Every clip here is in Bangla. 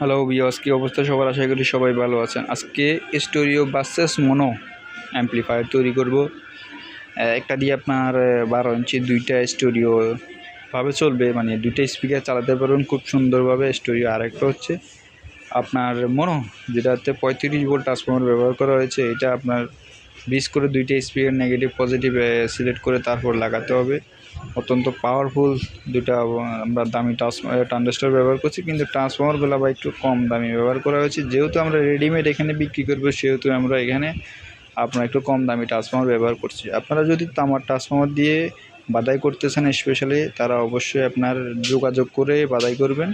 হ্যালো বিয়স কী অবস্থা সবার? আশা করি সবাই ভালো আছেন। আজকে স্টোরিও বাসেস মনো অ্যাম্পলিফায়ার তৈরি করব। একটা দিয়ে আপনার বারো ইঞ্চি দুইটা স্টোরিও ভাবে চলবে। মানে দুইটা স্পিকার চালাতে পারবেন খুব সুন্দরভাবে স্টোরিও আর একটা হচ্ছে আপনার মনো যেটাতে পঁয়ত্রিশ ভোল্ট ট্রান্সফর্মার ব্যবহার করা হয়েছে। এটা আপনার বিশ করে দুইটা স্পিকার নেগেটিভ পজিটিভ সিলেক্ট করে তারপর লাগাতে হবে। অত্যন্ত পাওয়ারফুল দুটা আমরা দামি ট্রান্সফর্মার ট্রান্সফার ব্যবহার করছি, কিন্তু ট্রান্সফর্মারগুলো বা একটু কম দামি ব্যবহার করা হয়েছে। যেহেতু আমরা রেডিমেড এখানে বিক্রি করব, সেহেতু আমরা এখানে আপনার একটু কম দামি ট্রান্সফর্মার ব্যবহার করছি। আপনারা যদি তামার ট্রান্সফর্মার দিয়ে বাদাই করতেছেন স্পেশালি তারা অবশ্যই আপনার যোগাযোগ করে বাদাই করবেন।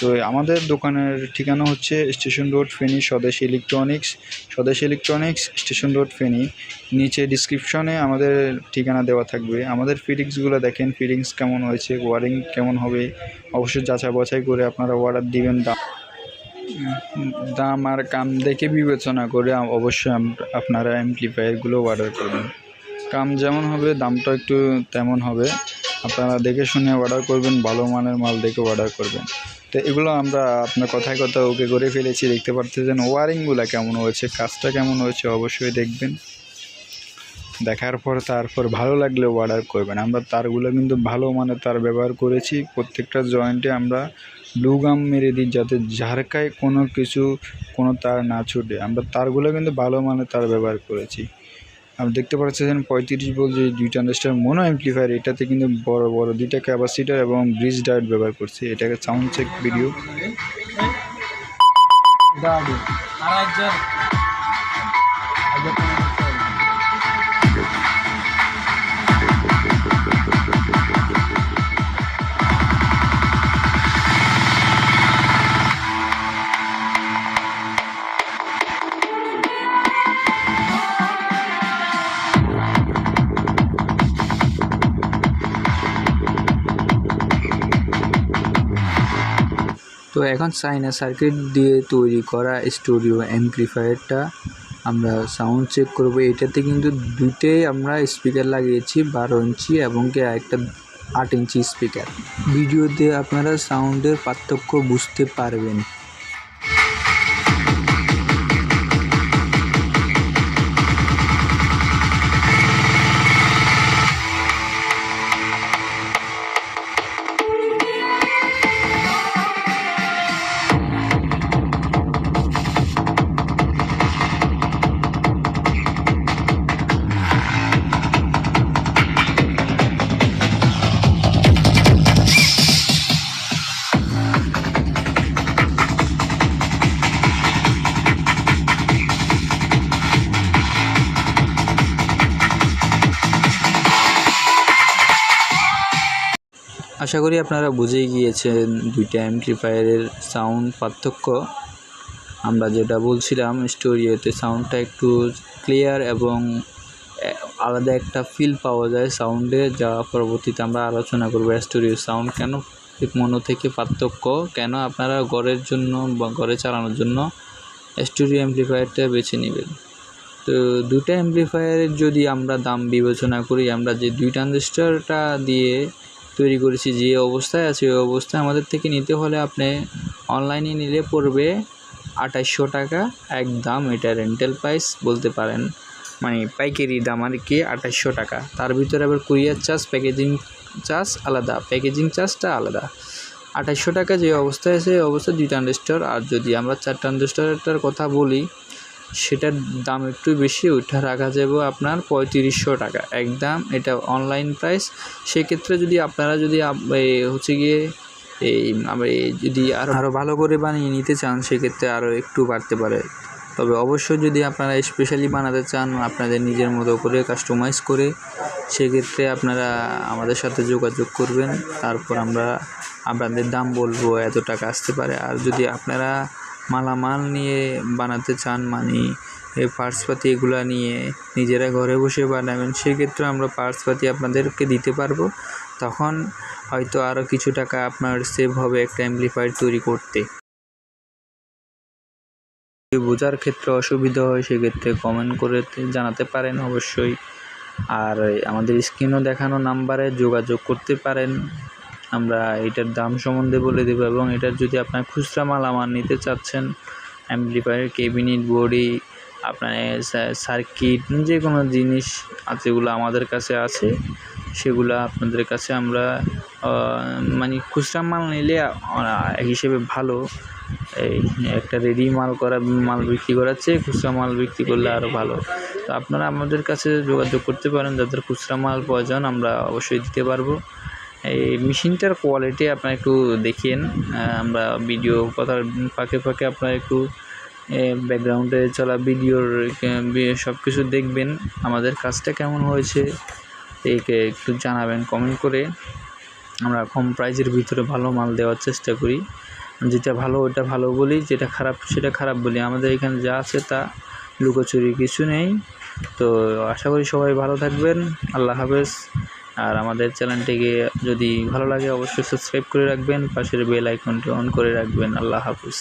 তো আমাদের দোকানের ঠিকানা হচ্ছে স্টেশন রোড, ফেনী, স্বদেশ ইলেকট্রনিক্স। স্বদেশ ইলেকট্রনিক্স, স্টেশন রোড, ফেনী। নিচে ডিসক্রিপশনে আমাদের ঠিকানা দেওয়া থাকবে। আমাদের ফিটিংসগুলো দেখেন ফিটিংস কেমন হয়েছে ওয়ারিং কেমন হবে। অবশ্যই যাচাই বাছাই করে আপনারা অর্ডার দিবেন। দাম দাম আর কাম দেখে বিবেচনা করে অবশ্যই আপনারা অ্যাম্পলিফায়ারগুলো অর্ডার করবেন। কাম যেমন হবে দামটা একটু তেমন হবে। আপনারা দেখে শুনে অর্ডার করবেন, ভালো মানের মাল দেখে অর্ডার করবেন। তো এগুলো আমরা আপনার কথায় কথা ওকে করে ফেলেছি, দেখতে পারতেছেন ওয়ারিংগুলো কেমন হয়েছে, কাজটা কেমন হয়েছে অবশ্যই দেখবেন। দেখার পর তারপর ভালো লাগলে অর্ডার করবেন। আমরা তারগুলো কিন্তু ভালো মানের তার ব্যবহার করেছি, প্রত্যেকটা জয়েন্টে আমরা ব্লু গাম মেরে দিই যাতে ঝাড়কায় কোনো কিছু কোনো তার না ছুটে। আমরা তারগুলো কিন্তু ভালো মানের তার ব্যবহার করেছি। আপনি দেখতে পাচ্ছেন পঁয়ত্রিশ বল যে দুইটা আন্ডারস্টার মনো অ্যাম্পলিফায়ার এটাতে কিন্তু বড় বড় দুইটা ক্যাপাসিটার এবং ব্রিজ ডায়েট ব্যবহার করছে। এটাকে সাউন্ড চেক ভিডিও তো এখন সাইনা সার্কিট দিয়ে তৈরি করা স্টুডিও অ্যাম্প্লিফায়ারটা আমরা সাউন্ড চেক করব। এটাতে কিন্তু দুইটাই আমরা স্পিকার লাগিয়েছি, বারো ইঞ্চি এবং কি একটা আট ইঞ্চি স্পিকার ভিডিওতে আপনারা সাউন্ডের পার্থক্য বুঝতে পারবেন। আশা করি আপনারা বুঝেই গিয়েছেন দুইটা অ্যাম্প্লিফায়ারের সাউন্ড পার্থক্য। আমরা যেটা বলছিলাম স্টোরিওতে সাউন্ডটা একটু ক্লিয়ার এবং আলাদা একটা ফিল পাওয়া যায় সাউন্ডে যা পরবর্তীতে আমরা আলোচনা করব স্টোরিও সাউন্ড কেন মনো থেকে পার্থক্য, কেন আপনারা ঘরের জন্য বা ঘরে চালানোর জন্য স্টোরিও অ্যাম্প্লিফায়ারটা বেছে নেবেন। তো দুটা অ্যাম্প্লিফায়ারের যদি আমরা দাম বিবেচনা করি, আমরা যে দুই ট্রানজিস্টারটা দিয়ে তৈরি করেছি, যে অবস্থায় আছে ওই অবস্থায় আমাদের থেকে নিতে হলে আপনি অনলাইনে নিলে পড়বে আঠাশশো টাকা। একদম এটা রেন্টাল প্রাইস বলতে পারেন। মানে পাইকারি দাম আর কি আঠাশশো টাকা। তার ভিতরে আবার কুরিয়ার চার্জ প্যাকেজিং চার্জ আলাদা। প্যাকেজিং চার্জটা আলাদা। আঠাশশো টাকা যে অবস্থায় আছে, এই অবস্থায় দুই ট্রানজিস্টার আর যদি আমরা চার ট্রানজিস্টারটার কথা বলি সেটার দাম একটু বেশি, ওইটা রাখা যাব আপনার পঁয়ত্রিশশো টাকা। একদম এটা অনলাইন প্রাইস সেক্ষেত্রে যদি আপনারা যদি হচ্ছে গিয়ে এই যদি আরও আরও ভালো করে বানিয়ে নিতে চান, সেক্ষেত্রে আরও একটু বাড়তে পারে। তবে অবশ্যই যদি আপনারা স্পেশালি বানাতে চান, আপনাদের নিজের মতো করে কাস্টমাইজ করে, সেক্ষেত্রে আপনারা আমাদের সাথে যোগাযোগ করবেন। তারপর আমরা আপনাদের দাম বলব, এত টাকা আসতে পারে। আর যদি আপনারা মালামাল নিয়ে বানাতে চান মানে এই পার্টসপাতি এগুলা নিয়ে নিজেরা ঘরে বসে বানাবেন, সেক্ষেত্রে আমরা পার্টসপাতি আপনাদেরকে দিতে পারব। তখন হয়তো আরও কিছু টাকা আপনার সেভ হবে একটা অ্যাম্প্লিফায়ার তৈরি করতে। যদি বোঝার ক্ষেত্রে অসুবিধা হয়, সেক্ষেত্রে কমেন্ট করে জানাতে পারেন অবশ্যই। আর আমাদের স্ক্রিনও দেখানো নাম্বারে যোগাযোগ করতে পারেন। আমরা এটার দাম সম্বন্ধে বলে দেবো এবং এটার যদি আপনার খুচরা মাল আমার নিতে চাচ্ছেন অ্যাম্পলিফায়ার কেবিনেট বডি আপনার সার্কিট যে কোনো জিনিস যেগুলো আমাদের কাছে আছে সেগুলো আপনাদের কাছে আমরা মানে খুচরা মাল নিলে আহ, হিসেবে ভালো। এই একটা রেডি মাল করা মাল বিক্রি করার চেয়ে খুচরা মাল বিক্রি করলে আরও ভালো। তো আপনারা আমাদের কাছে যোগাযোগ করতে পারেন যাদের খুচরা মাল প্রয়োজন আমরা অবশ্যই দিতে পারব। এই মেশিনটার কোয়ালিটি আপনারা একটু দেখেন। আমরা ভিডিও কথার ফাঁকে ফাঁকে আপনারা একটু ব্যাকগ্রাউন্ডে চলা ভিডিওর সব কিছু দেখবেন। আমাদের কাজটা কেমন হয়েছে, একে একটু জানাবেন কমেন্ট করে। আমরা কম প্রাইজের ভিতরে ভালো মাল দেওয়ার চেষ্টা করি। যেটা ভালো ওটা ভালো বলি, যেটা খারাপ সেটা খারাপ বলি। আমাদের এখানে যা আছে তা লুকোচুরি কিছু নেই। তো আশা করি সবাই ভালো থাকবেন। আল্লাহ হাফেজ। আর আমাদের চ্যানেলটিকে যদি ভালো লাগে, অবশ্যই সাবস্ক্রাইব করে রাখবেন, পাশের বেল আইকনটি অন করে রাখবেন। আল্লাহ হাফেজ।